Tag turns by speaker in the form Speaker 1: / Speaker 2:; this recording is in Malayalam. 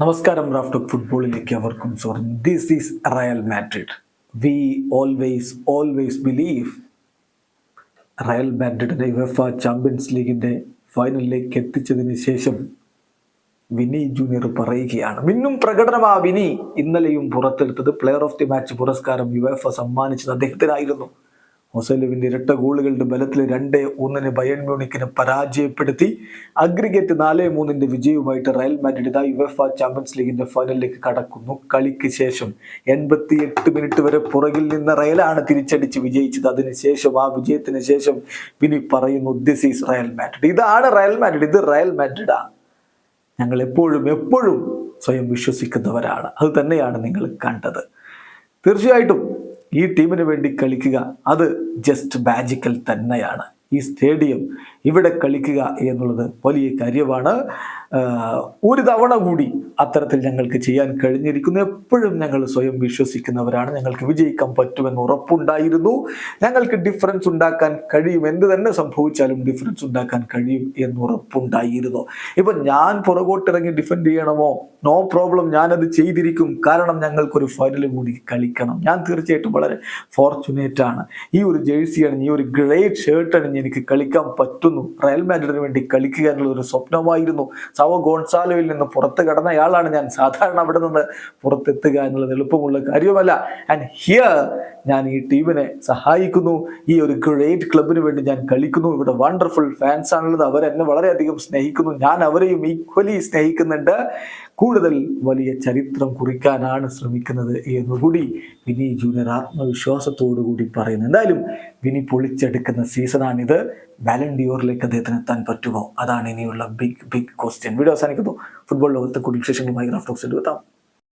Speaker 1: നമസ്കാരം റാഫ്റ്റോക്ക് ഫുട്ബോളിലേക്ക് അവർക്കും സ്വാഗതം. This is Real Madrid we always always believe Real മാഡ്രിഡിനെ UEFA Champions ലീഗിന്റെ ഫൈനലിലേക്ക് എത്തിച്ചതിന് ശേഷം വിനി ജൂനിയർ പറയുകയാണ്. മിന്നും പ്രകടനമാ വിനി. ഇന്നലെയും പുറത്തെടുത്തത് പ്ലെയർ ഓഫ് ദി മാച്ച് പുരസ്കാരം യുഎഫ സമ്മാനിച്ചത് അദ്ദേഹത്തിനായിരുന്നു. ഹൊസലുവിന്റെ ഇരട്ട ഗോളുകളുടെ ബലത്തിൽ രണ്ട് ഒന്നിന് ബയൺ മ്യൂണിക്കിനെ പരാജയപ്പെടുത്തി. അഗ്രിഗേറ്റ് നാല് മൂന്നിന്റെ വിജയവുമായിട്ട് റയൽ മാഡ്രിഡ് ഇതാ യുവഫ ചാമ്പ്യൻസ് ലീഗിന്റെ ഫൈനലിലേക്ക് കടക്കുന്നു. കളിക്ക് ശേഷം എൺപത്തി എട്ട് മിനിറ്റ് വരെ പുറകിൽ നിന്ന് റയലാണ് തിരിച്ചടിച്ച് വിജയിച്ചത്. അതിനുശേഷം ആ വിജയത്തിന് ശേഷം പിന്നെ പറയുന്നു ദിസ് ഈസ് റയൽ മാഡ്രിഡ് ഇതാണ് റയൽ മാഡ്രിഡ് ഇത് റയൽ മാഡ്രിഡാണ് ഞങ്ങൾ എപ്പോഴും എപ്പോഴും സ്വയം വിശ്വസിക്കുന്നവരാണ്. അത് തന്നെയാണ് നിങ്ങൾ കണ്ടത്. തീർച്ചയായിട്ടും ഈ ടീമിന് വേണ്ടി കളിക്കുക അത് ജസ്റ്റ് മാജിക്കൽ തന്നെയാണ്. ഈ സ്റ്റേഡിയം ഇവിടെ കളിക്കുക എന്നുള്ളത് വലിയ കാര്യമാണ്. ഒരു തവണ കൂടി അത്തരത്തിൽ ഞങ്ങൾക്ക് ചെയ്യാൻ കഴിഞ്ഞിരിക്കുന്നു. എപ്പോഴും ഞങ്ങൾ സ്വയം വിശ്വസിക്കുന്നവരാണ്. ഞങ്ങൾക്ക് വിജയിക്കാൻ പറ്റുമെന്ന് ഉറപ്പുണ്ടായിരുന്നു. ഞങ്ങൾക്ക് ഡിഫറൻസ് ഉണ്ടാക്കാൻ കഴിയും. എന്ത് തന്നെ സംഭവിച്ചാലും ഡിഫറൻസ് ഉണ്ടാക്കാൻ കഴിയും എന്ന് ഉറപ്പുണ്ടായിരുന്നു. ഇപ്പൊ ഞാൻ പുറകോട്ടിറങ്ങി ഡിഫെൻഡ് ചെയ്യണമോ? നോ പ്രോബ്ലം ഞാനത് ചെയ്തിരിക്കും. കാരണം ഞങ്ങൾക്കൊരു ഫൈനൽ കൂടി കളിക്കണം. ഞാൻ തീർച്ചയായിട്ടും വളരെ ഫോർച്ചുനേറ്റ് ആണ്. ഈ ഒരു ജേഴ്സി അണിഞ്ഞ് ഈ ഒരു ഗ്രേറ്റ് ഷർട്ട് അണിഞ്ഞ് എനിക്ക് കളിക്കാൻ പറ്റുന്നു റയൽ മാഡ്രിഡിന് വേണ്ടി കളിക്കുക എന്നുള്ള ഒരു സ്വപ്നമായിരുന്നു. സവ ഗോൺസാലോയിൽ നിന്ന് പുറത്ത് കടന്നയാളാണ് ഞാൻ. സാധാരണ അവിടെ നിന്ന് പുറത്തെത്തുക എന്നുള്ളത് എളുപ്പമുള്ള കാര്യമല്ല ആൻഡ് ഹിയർ ഞാൻ ഈ ടീമിനെ സഹായിക്കുന്നു. ഈ ഒരു ഗ്രേറ്റ് ക്ലബിന് വേണ്ടി ഞാൻ കളിക്കുന്നു. ഇവിടെ വണ്ടർഫുൾ ഫാൻസ് ആണുള്ളത്. അവരെന്നെ വളരെയധികം സ്നേഹിക്കുന്നു. ഞാൻ അവരെയും ഈക്വലി സ്നേഹിക്കുന്നുണ്ട്. കൂടുതൽ വലിയ ചരിത്രം കുറിക്കാനാണ് ശ്രമിക്കുന്നത് എന്നുകൂടി വിനീ ജൂനിയർ ആത്മവിശ്വാസത്തോടു കൂടി പറയുന്നു. എന്തായാലും വിനി പൊളിച്ചെടുക്കുന്ന സീസണാണിത്. വാലണ്ടിയോറിലേക്ക് അദ്ദേഹത്തിന് എത്താൻ പറ്റുമോ? അതാണ് ഇനിയുള്ള ബിഗ് ബിഗ് ക്വസ്റ്റ്യൻ വീഡിയോ അവസാനിക്കുന്നു. ഫുട്ബോൾ ലോകത്തെ കൂടുതൽ വിശേഷങ്ങളുമായി ഗ്രാഫ് ടോക്സ് എടുത്താം